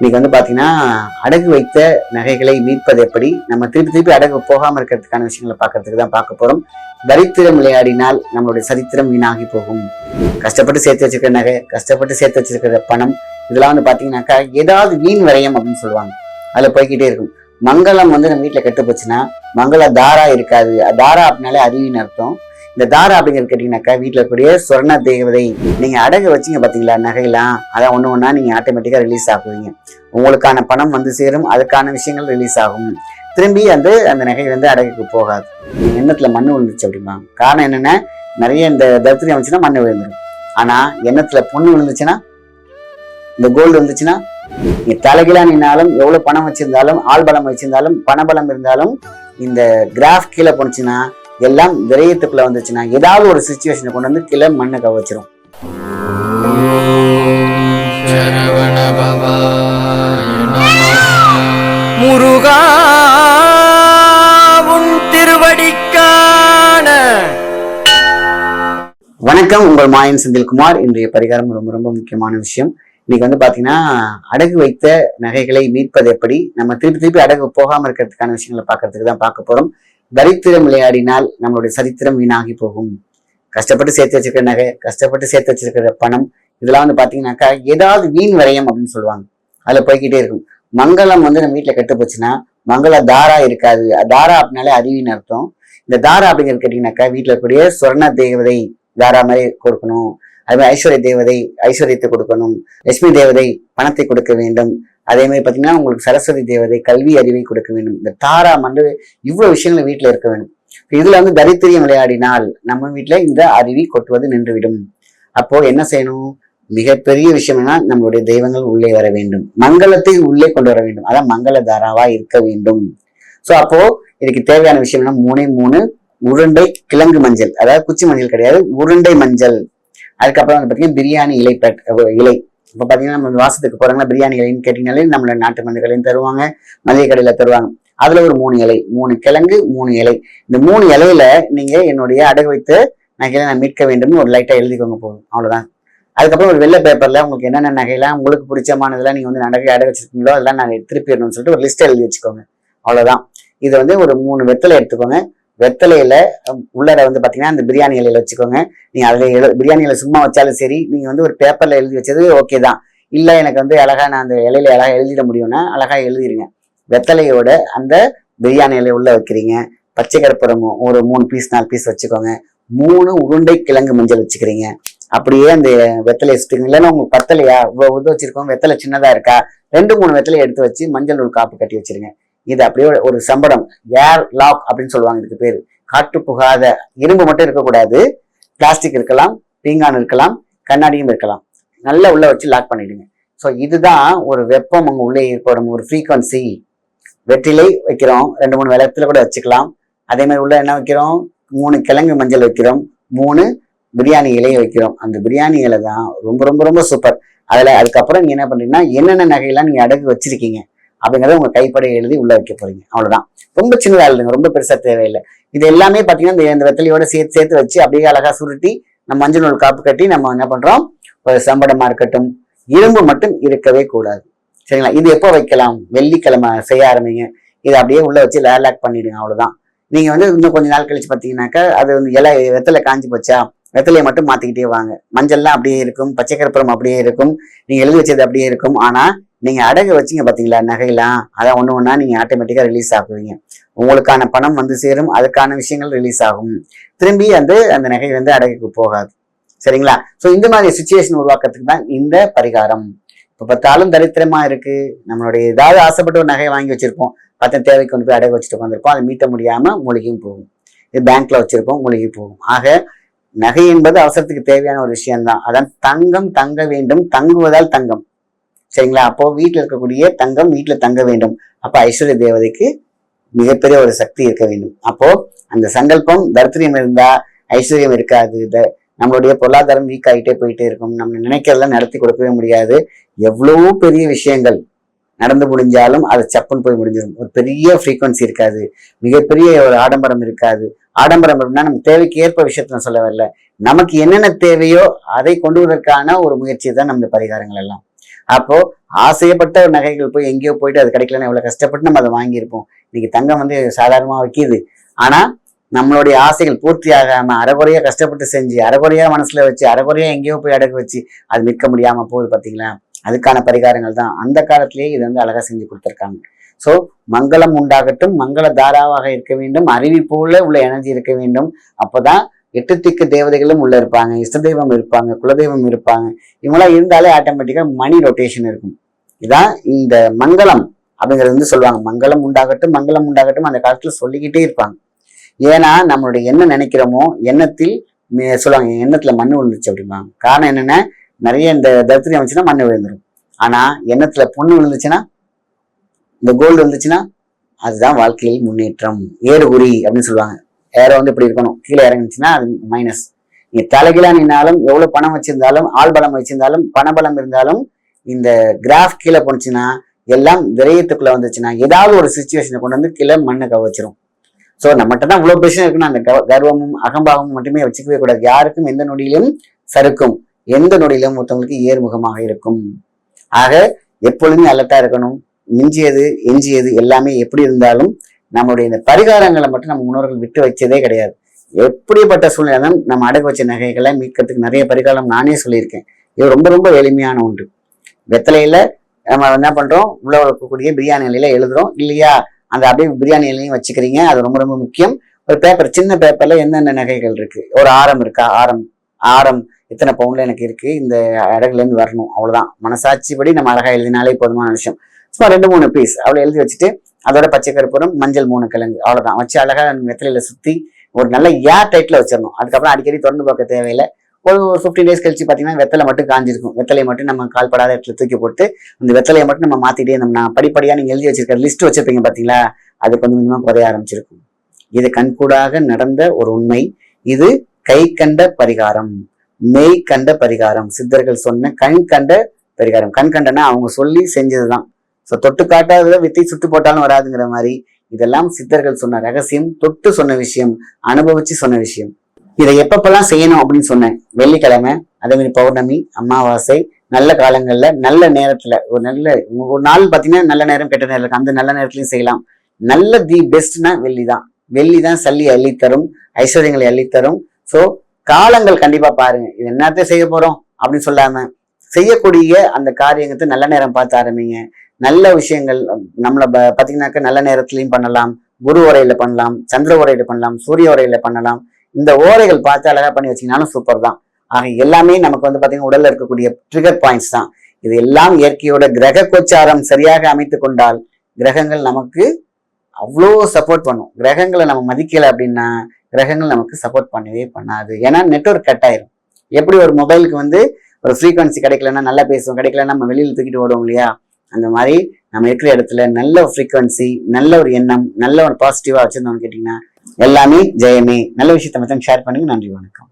இன்னைக்கு வந்து பாத்தீங்கன்னா அடகு வைத்த நகைகளை மீட்பது எப்படி? நம்ம திருப்பி திருப்பி அடகு போகாம இருக்கிறதுக்கான விஷயங்களை பார்க்கறதுக்கு தான் பார்க்க போகிறோம் தரித்திரம் விளையாடினால் நம்மளுடைய சரித்திரம் வீணாகி போகும். கஷ்டப்பட்டு சேர்த்து வச்சிருக்கிற நகை கஷ்டப்பட்டு சேர்த்து வச்சிருக்கிற பணம் இதெல்லாம் வந்து பாத்தீங்கன்னாக்கா ஏதாவது வீண் வரையம் அப்படின்னு சொல்லுவாங்க. அதுல போய்க்கிட்டே இருக்கும். மங்களம் வந்து நம்ம வீட்டில் கெட்டு போச்சுன்னா மங்கள தாரா இருக்காது. தாரா அப்படின்னாலே அறிவின்னு அர்த்தம். இந்த தாரா அப்படிங்கிறது கேட்டீங்கன்னாக்கா வீட்டுல இருக்கக்கூடிய சொர்ண தேவதை. நீங்க அடகு வச்சீங்க பாத்தீங்களா நகையெல்லாம்? அதான் ஒண்ணு ஒண்ணா நீங்க ஆட்டோமேட்டிக்கா ரிலீஸ் ஆகுவீங்க உங்களுக்கான பணம் வந்து சேரும் அதுக்கான விஷயங்கள் ரிலீஸ் ஆகும். திரும்பி வந்து அந்த நகை வந்து அடகுக்கு போகாது. நீங்க எண்ணத்துல மண்ணு விழுந்துச்சு அப்படிமா. காரணம் என்னன்னா நிறைய இந்த தரித்திரம் வந்துச்சுன்னா மண்ணு விழுந்துடும் ஆனா எண்ணத்துல பொண்ணு விழுந்துச்சுன்னா இந்த கோல்டு வந்துச்சுன்னா நீ தலைகீழா நின்னாலும் எவ்வளவு பணம் வச்சிருந்தாலும் ஆள் பலம் வச்சிருந்தாலும் பணபலம் இருந்தாலும் இந்த கிராஃப் கீழே போனுச்சுன்னா எல்லாம் விரயத்துக்குள்ள வந்துச்சுன்னா ஏதாவது ஒரு சுச்சுவேஷனை கொண்டு வந்து கீழே மண்ணை கவச்சிரும். முருகா உன் திருவடிக்கான. வணக்கம் உங்கள் மாயன் செந்தில்குமார். இன்றைய பரிகாரம் ரொம்ப ரொம்ப முக்கியமான விஷயம். இன்னைக்கு வந்து பாத்தீங்கன்னா அடகு வைத்த நகைகளை மீட்பது எப்படி? நம்ம திருப்பி திருப்பி அடகு போகாம இருக்கிறதுக்கான விஷயங்களை பார்க்கறதுக்கு தான் பார்க்க போறோம். தரித்திரம் விளையாடினால் நம்மளுடைய சரித்திரம் வீணாகி போகும். கஷ்டப்பட்டு சேர்த்து வச்சிருக்கிற நகை கஷ்டப்பட்டு சேர்த்து வச்சிருக்கிற பணம் இதெல்லாம் வந்து பாத்தீங்கன்னாக்கா ஏதாவது வீண் விரயம் அப்படின்னு சொல்லுவாங்க. அதுல போய்க்கிட்டே இருக்கும். மங்களம் வந்து நம்ம வீட்டுல கெட்டு போச்சுன்னா மங்கள தாரா இருக்காது. தாரா அப்படின்னாலே அறிவின் அர்த்தம். இந்த தாரா அப்படிங்கிறது கேட்டிங்கனாக்கா வீட்டில் இருக்கக்கூடிய சொர்ண தேவதை தாரா மாதிரி கொடுக்கணும். அது மாதிரி ஐஸ்வர்ய தேவதை ஐஸ்வர்யத்தை கொடுக்கணும். லட்சுமி தேவதை பணத்தை கொடுக்க வேண்டும். அதே மாதிரி பாத்தீங்கன்னா உங்களுக்கு சரஸ்வதி தேவதை கல்வி அறிவை கொடுக்க வேண்டும். இந்த தாரா வந்து இவ்வளவு விஷயங்கள் வீட்டுல இருக்க வேண்டும். இதுல வந்து தரித்திரியம் விளையாடினால் நம்ம வீட்டுல இந்த அருவி கொட்டுவது நின்றுவிடும். அப்போ என்ன செய்யணும்? மிகப்பெரிய விஷயம்னா நம்மளுடைய தெய்வங்கள் உள்ளே வர வேண்டும். மங்களத்தை உள்ளே கொண்டு வர வேண்டும். அதான் மங்கள தாராவா இருக்க வேண்டும். சோ அப்போ இதுக்கு தேவையான விஷயம்னா மூணே மூணு உருண்டை கிழங்கு மஞ்சள். அதாவது குச்சி மஞ்சள் கிடையாது உருண்டை மஞ்சள். அதுக்கப்புறம் வந்து பாத்தீங்கன்னா பிரியாணி இலை இலை. இப்போ பார்த்தீங்கன்னா நம்ம வாசத்துக்கு போறாங்கன்னா பிரியாணி இலைன்னு கேட்டீங்கனாலே நம்மள நாட்டு மருந்துகளையும் தருவாங்க மளிகை கடையில தருவாங்க. அதுல ஒரு மூணு இலை மூணு கிழங்கு மூணு இலை. இந்த மூணு இலையில நீங்க என்னுடைய அடகு வைத்து நகையில நான் மீட்க வேண்டும்னு ஒரு லைட்டா எழுதிக்கோங்க போதும். அவ்வளவுதான். அதுக்கப்புறம் ஒரு வெள்ளை பேப்பர்ல உங்களுக்கு என்னென்ன நகையெல்லாம் உங்களுக்கு பிடிச்சமானதெல்லாம் நீங்க வந்து நகை அடகு வச்சிருக்கீங்களோ அதெல்லாம் நாங்கள் திருப்பிடணும்னு சொல்லிட்டு ஒரு லிஸ்ட் எழுதி வச்சுக்கோங்க. அவ்வளவுதான். இதை வந்து ஒரு மூணு வெத்தலை எடுத்துக்கோங்க. வெத்தலையில உள்ளார வந்து பாத்தீங்கன்னா அந்த பிரியாணி இலையில வச்சுக்கோங்க. நீங்க அதுல எழு- பிரியாணி இலை சும்மா வச்சாலும் சரி நீங்க வந்து ஒரு பேப்பர்ல எழுதி வச்சது ஓகே தான். இல்ல எனக்கு வந்து அழகா நான் அந்த இலையில அழகா எழுதிட முடியும்னா அழகா எழுதிருங்க. வெத்தலையோட அந்த பிரியாணி இலையை உள்ள வைக்கிறீங்க. பச்சை கருப்பரமும் ஒரு மூணு பீஸ் நாலு பீஸ் வச்சுக்கோங்க. மூணு உருண்டை கிழங்கு மஞ்சள் வச்சுக்கிறீங்க. அப்படியே அந்த வெத்தலை சுட்டுங்க இல்லைன்னா உங்களுக்கு பத்தலையா? இவ்வளவு இது வச்சிருக்கோம். வெத்தலை சின்னதா இருக்கா? ரெண்டு மூணு வெத்தலையை எடுத்து வச்சு மஞ்சள் ஒரு காப்பு கட்டி வச்சிருங்க. இது அப்படியே ஒரு- சம்படம். ஏர் லாக் அப்படின்னு சொல்லுவாங்க இதுக்கு பேர். காற்று புகாத இரும்பு மட்டும் இருக்கக்கூடாது. பிளாஸ்டிக் இருக்கலாம் பீங்கான் இருக்கலாம் கண்ணாடியும் இருக்கலாம். நல்லா உள்ள வச்சு லாக் பண்ணிடுங்க. ஸோ இதுதான் ஒரு வெப்பம் அங்கே உள்ளே ஏற்படும். ஒரு ஃப்ரீக்வன்சி வெற்றிலை வைக்கிறோம். ரெண்டு மூணு விளத்துல கூட வச்சுக்கலாம். அதே மாதிரி உள்ள என்ன வைக்கிறோம்? மூணு கிழங்கு மஞ்சள் வைக்கிறோம். மூணு பிரியாணி இலையை வைக்கிறோம். அந்த பிரியாணி இலை தான் ரொம்ப ரொம்ப ரொம்ப சூப்பர் அதில் அதுக்கப்புறம் நீங்கள் என்ன பண்ணுறீங்கன்னா என்னென்ன நகையெல்லாம் நீங்கள் அடகு வச்சிருக்கீங்க? அப்படிங்கிறத உங்க கைப்பட எழுதி உள்ள வைக்க போறீங்க. அவ்வளவுதான். ரொம்ப சின்னதா எழுதுங்க ரொம்ப பெருசா தேவையில்லை. இது எல்லாமே பாத்தீங்கன்னா இந்த- வெத்தலையோட சேர்த்து சேர்த்து வச்சு அப்படியே அழகா சுருட்டி நம்ம மஞ்சள் நூல் காப்பு கட்டி நம்ம என்ன பண்றோம்? ஒரு சம்படமா இருக்கட்டும். இரும்பு மட்டும் இருக்கவே கூடாது. சரிங்களா? இது எப்போ வைக்கலாம்? வெள்ளிக்கிழமை செய்ய ஆரம்பிங்க. இதை அப்படியே உள்ள வச்சு லேலாக் பண்ணிடுங்க. அவ்வளவுதான். நீங்க வந்து இன்னும் கொஞ்ச நாள் கழிச்சு பாத்தீங்கன்னாக்கா அது வந்து இலை வெத்தலை காஞ்சி போச்சா வெத்தலையை மட்டும் மாத்திக்கிட்டே வாங்க. மஞ்சள்லாம் அப்படியே இருக்கும். பச்சை கற்பூரம் அப்படியே இருக்கும். நீங்க எழுதி வச்சது அப்படியே இருக்கும். ஆனா நீங்கள் அடகு வச்சீங்க பார்த்தீங்களா நகையெல்லாம்? அதான் ஒன்று ஒன்றா நீங்கள் ஆட்டோமேட்டிக்காக ரிலீஸ் ஆகுவீங்க உங்களுக்கான பணம் வந்து சேரும் அதுக்கான விஷயங்கள் ரிலீஸ் ஆகும். திரும்பி வந்து அந்த நகை வந்து அடகுக்கு போகாது. சரிங்களா? ஸோ இந்த மாதிரி சுச்சுவேஷன் உருவாக்குறதுக்கு தான் இந்த பரிகாரம். இப்போ பார்த்தாலும் தரித்திரமாக இருக்கு. நம்மளுடைய ஏதாவது ஆசைப்பட்டு ஒரு நகையை வாங்கி வச்சுருப்போம். பத்த தேவைக்கு கொண்டு போய் அடகு வச்சுட்டு வந்திருப்போம் அதை மீட்ட முடியாமல் மூழ்கியும் போகும். இது பேங்க்ல வச்சுருப்போம் மூழ்கி போகும். ஆக நகை என்பது அவசரத்துக்கு தேவையான ஒரு விஷயம்தான். அதான் தங்கம் தங்க வேண்டும். தங்குவதால் தங்கம். சரிங்களா? அப்போ வீட்டில் இருக்கக்கூடிய தங்கம் வீட்டில் தங்க வேண்டும். அப்போ ஐஸ்வர்ய தேவதைக்கு மிகப்பெரிய ஒரு சக்தி இருக்க வேண்டும். அப்போ அந்த சங்கல்பம் தரித்திரியம் இருந்தா ஐஸ்வர்யம் இருக்காது. நம்மளுடைய பொருளாதாரம் வீக் ஆகிட்டே போயிட்டே இருக்கும். நம்ம நினைக்கிறதெல்லாம் நடத்தி கொடுக்கவே முடியாது. எவ்வளவோ பெரிய விஷயங்கள் நடந்து முடிஞ்சாலும் அது சப்புன்னு போய் முடிஞ்சிடும். ஒரு பெரிய ஃப்ரீக்குவன்சி இருக்காது. மிகப்பெரிய ஒரு ஆடம்பரம் இருக்காது. ஆடம்பரம் அப்படின்னா நம்ம தேவைக்கு ஏற்ப விஷயத்த நான் சொல்ல வரல நமக்கு என்னென்ன தேவையோ அதை கொண்டு வருவதற்கான ஒரு முயற்சி தான் நம்ம பரிகாரங்கள் எல்லாம். அப்போ ஆசையப்பட்ட ஒரு நகைகள் போய் எங்கேயோ போயிட்டு அது கிடைக்கலன்னு எவ்வளவு கஷ்டப்பட்டு நம்ம அதை வாங்கியிருப்போம். இன்னைக்கு தங்கம் வந்து சாதாரணமா விற்கிது. ஆனா நம்மளுடைய ஆசைகள் பூர்த்தி ஆகாம அறகுறையா கஷ்டப்பட்டு செஞ்சு அறகுறையா மனசுல வச்சு அறகுறையா எங்கேயோ போய் அடகு வச்சு அது விற்க முடியாம போகுது பாத்தீங்களா? அதுக்கான பரிகாரங்கள் தான். அந்த காலத்திலேயே இது வந்து அழகா செஞ்சு கொடுத்துருக்காங்க. ஸோ மங்களம் உண்டாகட்டும் மங்கள தாராவாக இருக்க வேண்டும் அறிவிப்போல உள்ள எனர்ஜி இருக்க வேண்டும். அப்போதான் எட்டு திக்கு தேவதைகளும் உள்ள இருப்பாங்க இஷ்ட தெய்வம் இருப்பாங்க குலதெய்வம் இருப்பாங்க. இவங்களாம் இருந்தாலே ஆட்டோமேட்டிக்கா மணி ரொட்டேஷன் இருக்கும். இதான் இந்த மங்களம் அப்படிங்கிறது வந்து சொல்லுவாங்க. மங்களம் உண்டாகட்டும் மங்களம் உண்டாகட்டும் அந்த காலத்துல சொல்லிக்கிட்டே இருப்பாங்க. ஏன்னா நம்மளுடைய என்ன நினைக்கிறோமோ எண்ணத்தில் சொல்லுவாங்க எண்ணத்தில் எண்ணத்துல மண்ணு விழுந்துச்சு அப்படிம்பாங்க. காரணம் என்னன்னா நிறைய இந்த தரித்திரியம் வந்துச்சுன்னா மண் விழுந்துரும். ஆனா எண்ணத்துல பொண்ணு விழுந்துச்சுன்னா இந்த கோல்டு வந்துச்சுன்னா அதுதான் வாழ்க்கையில் முன்னேற்றம். ஏறுகுறி அப்படின்னு சொல்லுவாங்க. ஏற வந்து இப்படி இருக்கணும். கீழே இறங்குச்சுன்னா அது மைனஸ் நீங்க தலைகீழா நின்னாலும் எவ்வளவு பணம் வச்சிருந்தாலும் ஆள் பலம் வச்சிருந்தாலும் பணபலம் இருந்தாலும் இந்த கிராஃப் கீழே போனுச்சுன்னா எல்லாம் விரயத்துக்குள்ள வந்துச்சுன்னா ஏதாவது ஒரு சுச்சுவேஷனை கொண்டு வந்து கீழே மண்ணை கவச்சிரும் ஸோ நம்மகிட்ட தான் இவ்வளவு பிரச்சனை இருக்குன்னா அந்த கவ- கர்வமும் அகம்பாவமும் மட்டுமே வச்சுக்கவே கூடாது. யாருக்கும் எந்த நொடியிலும் சறுக்கும். எந்த நொடியிலும் ஒருத்தவங்களுக்கு ஏர்முகமாக இருக்கும். ஆக எப்பொழுதுமே அலர்ட்டா இருக்கணும். மிஞ்சியது எஞ்சியது எல்லாமே எப்படி இருந்தாலும் நம்மளுடைய இந்த பரிகாரங்களை மட்டும் நம்ம முன்னோர்கள் விட்டு வச்சதே கிடையாது. எப்படிப்பட்ட சூழ்நிலை நம்ம அடகு வச்ச நகைகளை மீட்கிறதுக்கு நிறைய பரிகாரம் நானே சொல்லியிருக்கேன். இது ரொம்ப ரொம்ப எளிமையான ஒன்று. வெத்தலையில நம்ம என்ன பண்றோம்? உள்ள இருக்கக்கூடிய பிரியாணி இலையில எழுதுறோம். இல்லையா? அந்த அப்படியே பிரியாணி இலையும் வச்சுக்கிறீங்க. அது ரொம்ப ரொம்ப முக்கியம். ஒரு பேப்பர் சின்ன பேப்பர்ல என்னென்ன நகைகள் இருக்கு? ஒரு ஆரம் இருக்கா? ஆரம் ஆரம் இத்தனை பவுன்ல எனக்கு இருக்கு? இந்த அடகுலேருந்து வரணும். அவ்வளவுதான். மனசாட்சிப்படி நம்ம அழகா எழுதினாலே போதுமான விஷயம். சும்மா ரெண்டு மூணு பீஸ் அவ்வளவு எழுதி வச்சுட்டு அதோட பச்சை கருப்பூரம் மஞ்சள் மூணு கிழங்கு அவ்வளோதான் வச்சு அழகாக வெத்தலையில சுற்றி ஒரு நல்ல ஏர் டைட்டில் வச்சிடணும். அதுக்கப்புறம் அடிக்கடி திறந்து பார்க்க தேவையில்லை. ஒரு ஒரு ஃபிஃப்டீன் டேஸ் கழிச்சு பார்த்தீங்கன்னா வெத்தலை மட்டும் காஞ்சிருக்கும். வெத்தலையை மட்டும் நம்ம கால்படாத இடத்துல தூக்கி போட்டு அந்த வெத்தலையை மட்டும் நம்ம மாற்றிட்டே இருந்தோம்னா படிப்படியாக நீங்கள் எழுதி வச்சிருக்க லிஸ்ட் வச்சிருப்பீங்க பார்த்தீங்களா? அது கொஞ்சம் கொஞ்சமாக குறைய ஆரம்பிச்சிருக்கும். இது கண்கூடாக நடந்த ஒரு உண்மை. இது கை கண்ட பரிகாரம். மெய் கண்ட பரிகாரம். சித்தர்கள் சொன்ன கண் கண்ட பரிகாரம். கண் கண்டனா அவங்க சொல்லி செஞ்சதுதான். ஸோ தொட்டு காட்டாததை வித்தை சுட்டு போட்டாலும் வராதுங்கிற மாதிரி இதெல்லாம் சித்தர்கள் சொன்ன ரகசியம் தொட்டு சொன்ன விஷயம் அனுபவிச்சு சொன்ன விஷயம். இதை எப்பப்பெல்லாம் செய்யணும் அப்படின்னு சொன்னேன். வெள்ளிக்கிழமை அதே மாதிரி பௌர்ணமி அமாவாசை நல்ல காலங்கள்ல நல்ல நேரத்துல ஒரு நல்ல ஒரு நாள் பாத்தீங்கன்னா நல்ல நேரம் கெட்ட நேரம் அந்த நல்ல நேரத்துலையும் செய்யலாம். நல்ல தி பெஸ்ட்னா வெள்ளி தான் வெள்ளி தான் சல்லி அள்ளித்தரும் ஐஸ்வர்யங்களை அள்ளித்தரும். ஸோ காலங்கள் கண்டிப்பா பாருங்க. இது என்னத்த செய்ய போறோம் அப்படின்னு சொல்லாம செய்யக்கூடிய அந்த காரியத்தை நல்ல நேரம் பார்த்து ஆரம்பிங்க. நல்ல விஷயங்கள் நம்மளை ப- நல்ல நேரத்துலையும் பண்ணலாம். குரு உரையில பண்ணலாம் சந்திர உரையில பண்ணலாம் சூரிய உரையில பண்ணலாம். இந்த ஓரைகள் பார்த்து அழகா பண்ணி வச்சிங்கனாலும் சூப்பர் தான். ஆக எல்லாமே நமக்கு வந்து பார்த்தீங்கன்னா உடல்ல இருக்கக்கூடிய ட்ரிகர் பாயிண்ட்ஸ் தான். இது எல்லாம் இயற்கையோட கிரக கோச்சாரம் சரியாக அமைத்து கொண்டால் கிரகங்கள் நமக்கு அவ்வளோ சப்போர்ட் பண்ணும். கிரகங்களை நம்ம மதிக்கலை அப்படின்னா கிரகங்கள் நமக்கு சப்போர்ட் பண்ணவே பண்ணாது. ஏன்னா நெட்ஒர்க் கட் ஆயிரும். எப்படி ஒரு மொபைலுக்கு வந்து ஒரு ஃப்ரீக்வன்சி கிடைக்கலன்னா நல்லா பேசுவோம் கிடைக்கலன்னா நம்ம வெளியில் தூக்கிட்டு ஓடுவோம் இல்லையா? அந்த மாதிரி நம்ம இருக்கிற இடத்துல நல்ல ஒரு ஃப்ரீக்வன்சி நல்ல ஒரு எண்ணம் நல்ல ஒரு பாசிட்டிவா வச்சிருந்தோம்னு கேட்டீங்கன்னா எல்லாமே ஜெயமே நல்ல விஷயத்த மட்டும் ஷேர் பண்ணுங்க. நன்றி வணக்கம்.